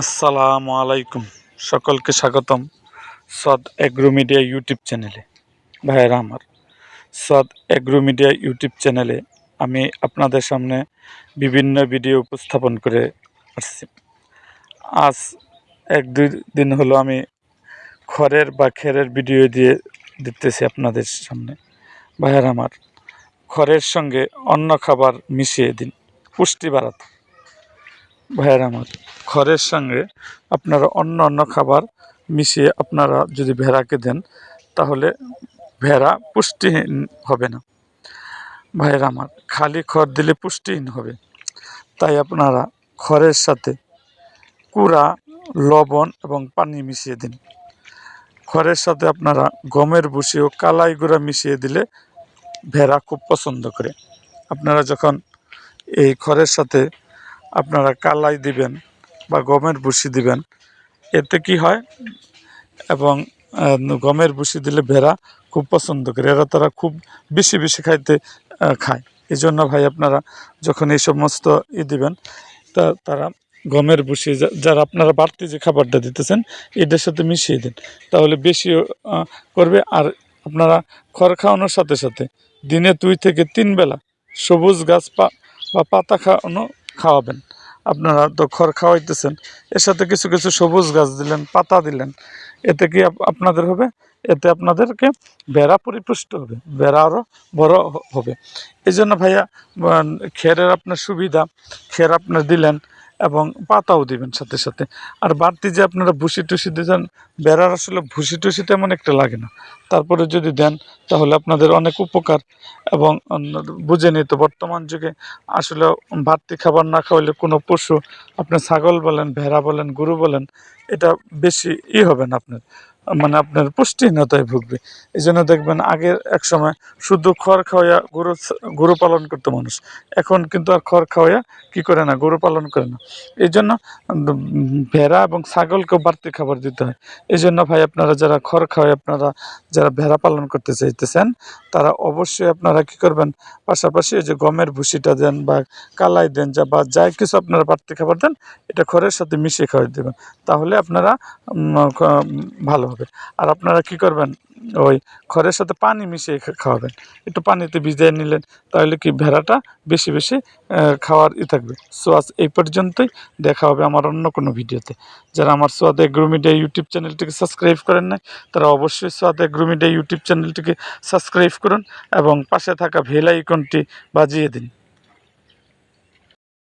আসসালামু আলাইকুম। সকলকে স্বাগতম সদ এগ্রো মিডিয়া ইউটিউব চ্যানেলে। ভাইয়েরা আমার সদ এগ্রো মিডিয়া ইউটিউব চ্যানেলে আমি আপনাদের সামনে বিভিন্ন ভিডিও উপস্থাপন করে আসছি। আজ এক দুই দিন হলো আমি খড়ের বা খেরের ভিডিও দিয়ে দিতেছি আপনাদের সামনে। ভাইয়েরা আমার, খড়ের সঙ্গে অন্য খাবার মিশিয়ে দিন। পুষ্টি বাড়াতে ভাইয়ের আমার। খড়ের সঙ্গে আপনারা অন্য অন্য খাবার মিশিয়ে আপনারা যদি ভেড়াকে দেন, তাহলে ভেড়া পুষ্টিহীন হবে না। ভাইয়ের আমার, খালি খড় দিলে পুষ্টিহীন হবে। তাই আপনারা খড়ের সাথে কুড়া, লবণ এবং পানি মিশিয়ে দিন। খড়ের সাথে আপনারা গমের ভুসি ও কালাই গুঁড়া মিশিয়ে দিলে ভেড়া খুব পছন্দ করে। আপনারা যখন এই খড়ের সাথে আপনারা কালাই দিবেন বা গমের ভুসি দিবেন। এতে কি হয়? এবং গমের ভুসি দিলে ভেড়া খুব পছন্দ করে। এরা তারা খুব বেশি বেশি খাইতে খায়। এই জন্য ভাই আপনারা যখন এই সমস্ত ই দিবেন, তা, তারা গমের ভুসি যারা আপনারা বাড়তি যে খাবারটা দিতেছেন এটার সাথে মিশিয়ে দিন। তাহলে বেশি করবে। আর আপনারা খড় খাওয়ানোর সাথে সাথে দিনে দুই থেকে তিন বেলা সবুজ গাছ পা, বা পাতা খাওয়ানো খাওয়াবেন। আপনারা তো খড় খাওয়াইতেছেন। এর সাথে কিছু কিছু সবুজ গাছ দিলেন, পাতা দিলেন। এতে কি আপনাদের হবে? এতে আপনাদেরকে বেড়া পরিপুষ্ট হবে। বেড়া আরও বড় হবে। এই জন্য ভাইয়া খেরের আপনার সুবিধা, খের আপনার দিলেন। এবং পাতাও দিবেন সাথে সাথে। আর বাড়তি যে আপনারা ভুসি টুসি দিয়েছেন বেড়ার আসলে ভুসি টুসি তেমন একটা লাগে না। তারপরে যদি দেন, তাহলে আপনাদের অনেক উপকার। এবং বুঝে বুঝে তো বর্তমান যুগে আসলে বাড়তি খাবার না খাওয়ালে কোনো পশু আপনি ছাগল বলেন, ভেড়া বলেন, গরু বলেন, এটা বেশি ই হবে না আপনার। মানে আপনার পুষ্টিহীনতায় ভুগবে। এই জন্য দেখবেন আগের এক সময় শুধু খড় খাওয়াইয়া গরু গরু পালন করতো মানুষ। এখন কিন্তু আর খড় খাওয়াইয়া কি করে না, গরু পালন করে না। এই জন্য ভেড়া এবং ছাগলকেও বাড়তি খাবার দিতে হয়। এই জন্য ভাই, আপনারা যারা খড় খাওয়াই আপনারা যারা ভেড়া পালন করতে চাইতেছেন, তারা অবশ্যই আপনারা কি করবেন, পাশাপাশি এই যে গমের ভুসিটা দেন বা কালাই দেন যা, বা যাই কিছু আপনারা বাড়তি খাবার দেন, এটা খড়ের সাথে মিশিয়ে খাওয়াই দেবেন। তাহলে আপনারা ভালো হবে। আর আপনারা কি করবেন? ওই খড়ের সাথে পানি মিশিয়ে খাওয়াবেন। একটু পানিতে ভিজিয়ে নিলেন, তাহলে কি ভেড়াটা বেশি বেশি খাওয়ার ই থাকবে। সো আজ এই পর্যন্তই। দেখা হবে আমার অন্য কোনো ভিডিওতে। যারা আমার সোয়াদ এগ্রো মিডিয়া ইউটিউব চ্যানেলটিকে সাবস্ক্রাইব করেন নাই, তারা অবশ্যই সোয়াদ এগ্রো মিডিয়া ইউটিউব চ্যানেলটিকে সাবস্ক্রাইব করুন এবং পাশে থাকা ভেল আইকনটি বাজিয়ে দিন।